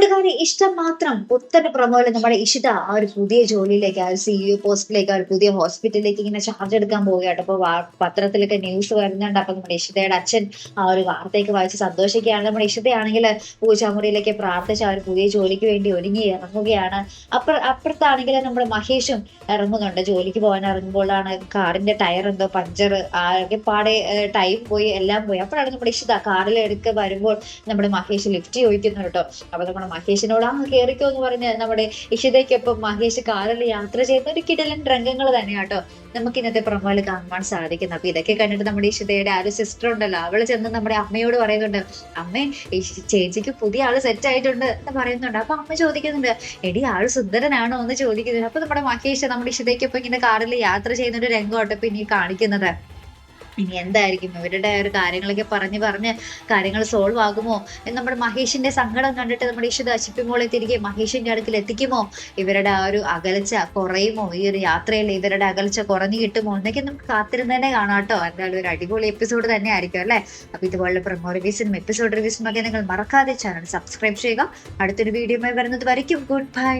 കൂട്ടുകാരെ ഇഷ്ടം മാത്രം പുത്തൻ പ്രമോൽ നമ്മുടെ ഇഷിത ആ ഒരു പുതിയ ജോലിയിലേക്ക് ആ ഒരു സി സിഇഒ പോസ്റ്റിലേക്ക് ആ ഒരു പുതിയ ഹോസ്പിറ്റലിലേക്ക് ഇങ്ങനെ ചാർജ് എടുക്കാൻ പോവുകയാണ്. അപ്പൊ പത്രത്തിലൊക്കെ ന്യൂസ് വരുന്നുണ്ട്. അപ്പൊ നമ്മുടെ ഇഷിതയുടെ അച്ഛൻ ആ ഒരു വാർത്തയൊക്കെ വായിച്ച് സന്തോഷിക്കുകയാണ്. നമ്മുടെ ഇഷിതയാണെങ്കിൽ പൂജാമുറിയിലേക്ക് പ്രാർത്ഥിച്ച് ആ ഒരു പുതിയ ജോലിക്ക് വേണ്ടി ഒരുങ്ങി ഇറങ്ങുകയാണ്. അപ്പുറ അപ്പുറത്താണെങ്കിൽ നമ്മുടെ മഹേഷും ഇറങ്ങുന്നുണ്ട്. ജോലിക്ക് പോകാൻ ഇറങ്ങുമ്പോഴാണ് കാറിന്റെ ടയർ എന്തോ പഞ്ചർ ആകെ പാടെ ടൈം പോയി എല്ലാം പോയി. അപ്പോഴാണ് നമ്മുടെ ഇഷിത കാറിൽ എടുക്ക വരുമ്പോൾ നമ്മുടെ മഹേഷ് ലിഫ്റ്റ് ചോദിക്കുന്നു കേട്ടോ അപ്പൊ നമ്മുടെ മഹേഷിനോട് ആ കയറിക്കോ എന്ന് പറഞ്ഞ് നമ്മുടെ ഇഷിതയ്ക്കൊപ്പം മഹേഷ് കാറിൽ യാത്ര ചെയ്യുന്ന ഒരു കിടലൻ രംഗങ്ങൾ തന്നെയാട്ടോ നമുക്ക് ഇന്നത്തെ പ്രൊമോയിൽ കാണുവാൻ സാധിക്കുന്നത്. അപ്പൊ ഇതൊക്കെ കണ്ടിട്ട് നമ്മുടെ ഇഷിതയുടെ ആ ഒരു സിസ്റ്റർ ഉണ്ടല്ലോ അവൾ ചെന്ന് നമ്മുടെ അമ്മയോട് പറയുന്നുണ്ട് അമ്മേ ചേച്ചിക്ക് പുതിയ ആൾ സെറ്റ് ആയിട്ടുണ്ട് എന്ന് പറയുന്നുണ്ട്. അപ്പൊ അമ്മ ചോദിക്കുന്നുണ്ട് എടി ആൾ സുന്ദരനാണോ? എന്ന് ചോദിക്കുന്നുണ്ട്. അപ്പൊ നമ്മുടെ മഹേഷ് നമ്മുടെ ഇഷിതയ്ക്കൊപ്പം ഇങ്ങനെ കാറിൽ യാത്ര ചെയ്യുന്ന ഒരു രംഗമാട്ടോ ഇനി കാണിക്കുന്നത്. ഇനി എന്തായിരിക്കും? ഇവരുടെ ഒരു കാര്യങ്ങളൊക്കെ പറഞ്ഞ് പറഞ്ഞ് കാര്യങ്ങൾ സോൾവ് ആകുമോ? നമ്മുടെ മഹേഷിന്റെ സങ്കടം കണ്ടിട്ട് നമ്മുടെ ഇഷിത അശിപ്പിമോളെ തിരികെ മഹേഷിന്റെ അടുക്കിൽ എത്തിക്കുമോ? ഇവരുടെ ആ ഒരു അകലച്ച കുറയുമോ? ഈ ഒരു യാത്രയിൽ ഇവരുടെ അകലച്ച കുറഞ്ഞു കിട്ടുമോ? എന്നൊക്കെ നമുക്ക് കാത്തിരുന്ന് തന്നെ കാണാം കേട്ടോ. എന്തായാലും ഒരു അടിപൊളി എപ്പിസോഡ് തന്നെ ആയിരിക്കും അല്ലേ? അപ്പൊ ഇതുപോലുള്ള പ്രൊമോ റിവ്യൂസിനും എപ്പിസോഡ് റിവ്യൂസിനും ഒക്കെ നിങ്ങൾ മറക്കാതെ ചാനൽ സബ്സ്ക്രൈബ് ചെയ്യുക. അടുത്തൊരു വീഡിയോ വരുന്നത് വരയ്ക്കും. Good bye